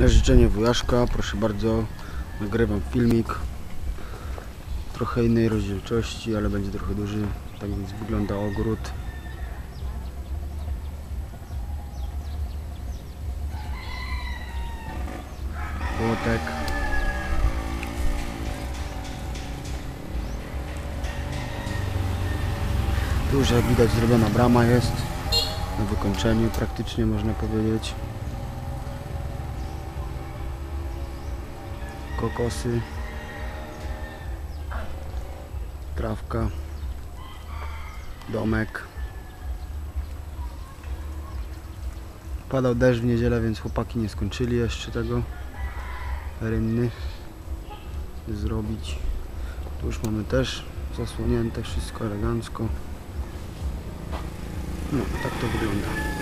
Na życzenie wujaszka, proszę bardzo, nagrywam filmik. Trochę innej rozdzielczości, ale będzie trochę duży. Tak więc wygląda ogród. Płotek. Tu już jak widać zrobiona brama jest. Na wykończeniu praktycznie można powiedzieć. Kokosy, trawka, domek. Padał deszcz w niedzielę, więc chłopaki nie skończyli jeszcze tego rynny zrobić. Tu już mamy też zasłonięte wszystko elegancko. No, tak to wygląda.